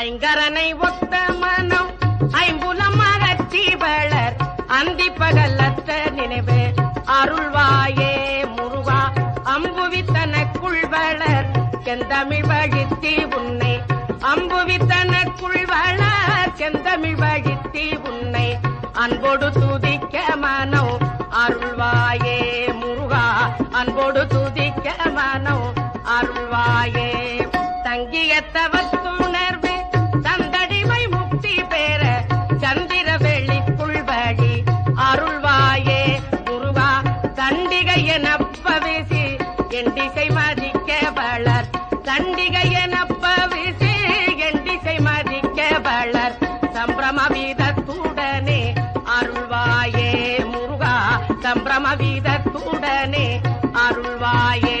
ஐங்கரனை ஒத்த மனம் ஐம்புலம் அகற்றி வளர் அந்தி பகலற்ற நினைவு. அருள்வாயே முருவா அம்புவித்தனக்குள் வளர் செந்தமிழ் வழித்தி உன்னை. அம்புவித்தனக்குள் வளர் செந்தமிழ் வழித்தி உன்னை. அன்போடு துதிக்க மனம் அருள்வாயே முருகா அன்போடு துதிக்க மனம் அருள்வாயே. தங்கியத்தவத்தும் என் திசை மதிக்க வளர் சண்டிகை எனப்பவிசே என் திசை மதிக்க வளர் சம்பிரம வீதத்துடனே அருள்வாயே முருகா. சம்பிரம வீதத்துடனே அருள்வாயே